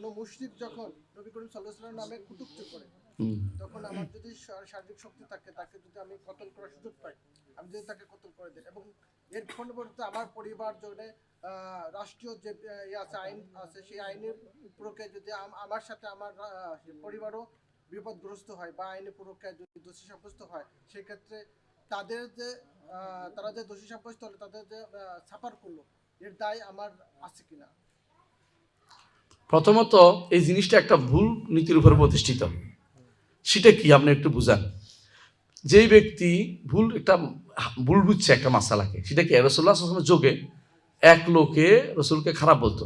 কোনো মুশরিক যখন নবী করিম সাল্লাহ নামে কুটুক্তি করে তখন আমার যদি শারীরিক শক্তি থাকে তাকে যদি আমি কতল করার সুযোগ পাই আমি যদি তাকে কতল করে দিই। এবং এর পরিবর্তে আমার পরিবার জন্য রাষ্ট্রীয় যে ইয়ে আছে আইন আছে সেই আইনের প্রক্রিয়া যদি আমার সাথে আমার পরিবারও বিপদগ্রস্ত হয় বা আইনের প্রক্রিয়ায় যদি দোষী সাব্যস্ত হয় সেক্ষেত্রে তাদের যে তারা যে দোষী সাব্যস্ত হলে তাদের যে ছাপার করল এর দায় আমার আছে কিনা? প্রথমত, এই জিনিসটা একটা ভুল নীতির উপর প্রতিষ্ঠিত। সেটা কি? আপনি একটু বুঝান। যেই ব্যক্তি ভুল একটা, ভুল বুঝছে একটা মাসালাকে, সেটা কি? রসুল্লাহ যোগে এক লোকে রসুলকে খারাপ বলতো।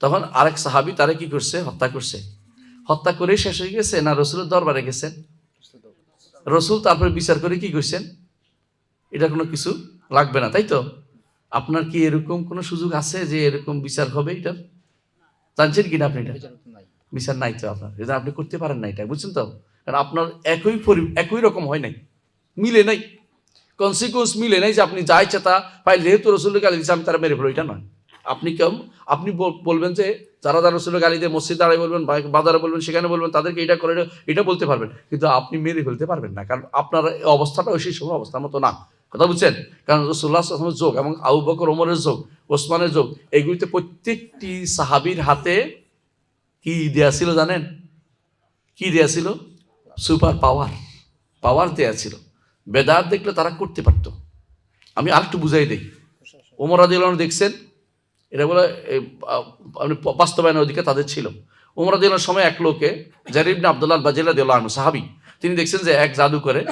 তখন আরেক সাহাবি তারে কি করছে? হত্যা করছে। হত্যা করে শেষ হয়ে গেছে না রসুলের দরবারে গেছেন? রসুল তারপরে বিচার করে কি করছেন? এটা কোনো কিছু লাগবে না, তাই তো? আপনার কি এরকম কোনো সুযোগ আছে যে এরকম বিচার হবে এটার? জানছেন কিনা আপনি এটা? বিচার নাই তো আপনার। এটা আপনি করতে পারেন না এটা বুঝছেন তো? কারণ আপনার একই পরি একই রকম হয় নাই। মিলে নাই। কনসিকুয়েন্স মিলে নাই যে আপনি যা ইচ্ছা তা পাই যেহেতু রসুলের গালি দিচ্ছে আমি তারা মেরে ফেলো এটা নয়। আপনি কেম আপনি বলবেন যে যারা যারা রসুলের গালি দিয়ে মসজিদ দাঁড়ায় বলবেন বাজারে বলবেন সেখানে বলবেন তাদেরকে এটা করে এটা- এটা বলতে পারবেন। কিন্তু আপনি মেরে ফেলতে পারবেন না কারণ আপনার অবস্থাটা ওই সেই সময় অবস্থার মতো না। কথা বুঝছেন? কারণ রসুল্লাহ আসলামের যোগ এবং আবু বকর ওমরের যোগ, ওসমানের যোগ, এগুলিতে প্রত্যেকটি সাহাবির হাতে কি দেয়া ছিল জানেন? কি দেয়া ছিল? Super power. পাওয়ার দেয়া ছিল। বেদাত দেখলে তারা করতে পারত। আমি আরেকটু বুঝাই দিই। ওমর আদিল দেখছেন? এটা বলে আপনি প- বাস্তবায়নের অধিকার তাদের ছিল। ওমর আদিলের সময় এক লোকে জারিবনে আবদুল্লাহ বাজিল্লা দিল্লাহ সাহাবি, তিনি দেখছেন যে এক জাদু করে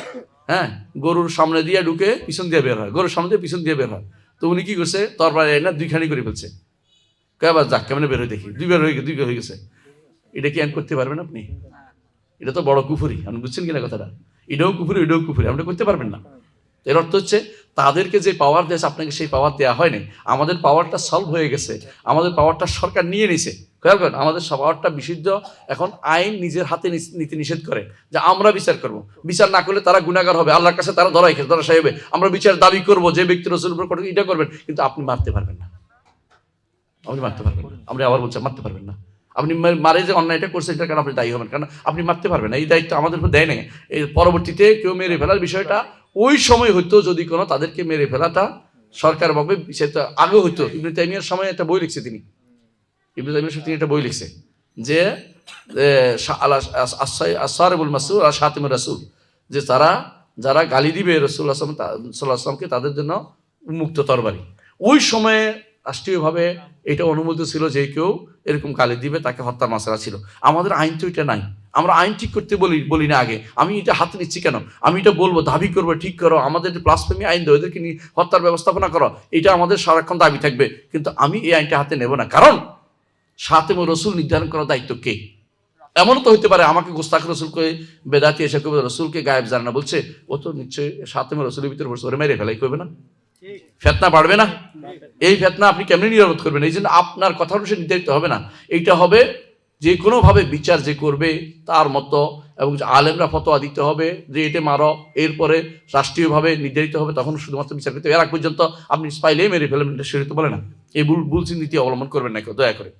হ্যাঁ? গরুর সামনে দিয়ে ঢুকে পিছন দিয়ে বের হয়। গরুর সামনে দিয়ে পিছন দিয়ে বের হয়। তো উনি কি করছে? তরবারে এনে দুইখানি করে ফেলছে। কয়বার যাক, কেমনে বের হয়ে দেখি? দুই বের হয়ে গেছে দুই বের হয়ে গেছে। এটা কি আইন করতে পারবেন আপনি? এটা তো বড় কুফুরি, আপনি বুঝছেন কিনা কথাটা? এটাও কুফুরি এটাও কুফুরি, আপনি করতে পারবেন না। এর অর্থ হচ্ছে, তাদেরকে যে পাওয়ার দিয়েছে আপনাকে সেই পাওয়ার দেওয়া হয়নি আমাদের পাওয়ারটা সলভ হয়ে গেছে। আমাদের পাওয়ারটা সরকার নিয়ে নিছে। খেয়াল করেন, আমাদের পাওয়ারটা বিশুদ্ধ, এখন আইন নিজের হাতে নীতি নিষেধ করে যে আমরা বিচার করব। বিচার না করলে তারা গুণাগার হবে, আল্লাহর কাছে তারা ধরাই খেয়ে, ধরা সাহেবে, আমরা বিচার দাবি করব যে ব্যক্তি রসুল উপর কঠোর এটা করবেন, কিন্তু আপনি মারতে পারবেন না। আপনি মারতে পারবেন আপনি আবার বলছেন, মারতে পারবেন না। আপনি মারে যে অন্যায়টা করছেন এটা কারণ আপনি দায়ী হবেন কারণ আপনি মারতে পারবেন না। এই দায়িত্ব আমাদের উপর দেয় নাই। এর পরবর্তীতে কেউ মেরে ফেলার বিষয়টা ওই সময় হইতো যদি কোনো তাদেরকে মেরে ফেলাটা সরকার ভাবে, সেটা আগে হইতো। ইবনে তাইমিয়ার সময় একটা বই লিখছে তিনি। ইবনে তাইমিয়ার সময় তিনি একটা বই লিখছে যে আসারেবুল মাসুল আর সাতিমুর রাসুল, যে তারা, যারা গালি দিবে রসুল্লাহ আসলাম সাল্লাহ আসলামকে তাদের জন্য উন্মুক্ত তরবারি। ওই সময়ে রাষ্ট্রীয়ভাবে এটা অনুমোদিত ছিল যে কেউ এরকম গালি দিবে, তাকে হত্যার মাসালা ছিল। আমাদের আইন তো এটা নাই। আমরা আইন ঠিক করতে বলি বলি না আগে। আমি এটা হাতে নিচ্ছি কেন? আমি এটা বলব, দাবি করব, ঠিক করো। আমাদের প্লাসফেমি আইন দেয় ওদেরকে নিয়ে হত্যার ব্যবস্থাপনা করো। এটা আমাদের সারাক্ষণ দাবি থাকবে। কিন্তু আমি এই আইনটা হাতে নেব না। কারণ সাতেম রসুল নির্ধারণ করার দায়িত্ব কে? এমনও তো হইতে পারে আমাকে গোস্তাক রসুলকে বেদাতি এসে কবে রসুলকে গায়েব জানে না বলছে ও তো নিশ্চয়ই সাতেম রসুলের ভিতরে বসে ওরে মেরে ফেলাই করবে না? ফেতনা বাড়বে না? এই ফেতনা আপনি কেমনি নিরাপদ করবেন? এই জন্য আপনার কথা অনুসারে নির্ধারিত হবে না। এইটা হবে যে কোনোভাবে বিচার যে করবে তার মতো এবং আলেমরা ফতোয়া দিতে হবে যে এটা মারো এরপরে রাষ্ট্রীয়ভাবে নির্ধারিত হবে তখন শুধুমাত্র বিচার করতে। এর আগ পর্যন্ত আপনি স্পাইলেই মেরে ফেলবেন এটা সেটা তো বলে না। এই ভুল ভুল নীতি অবলম্বন করবেন না কেউ দয়া করে।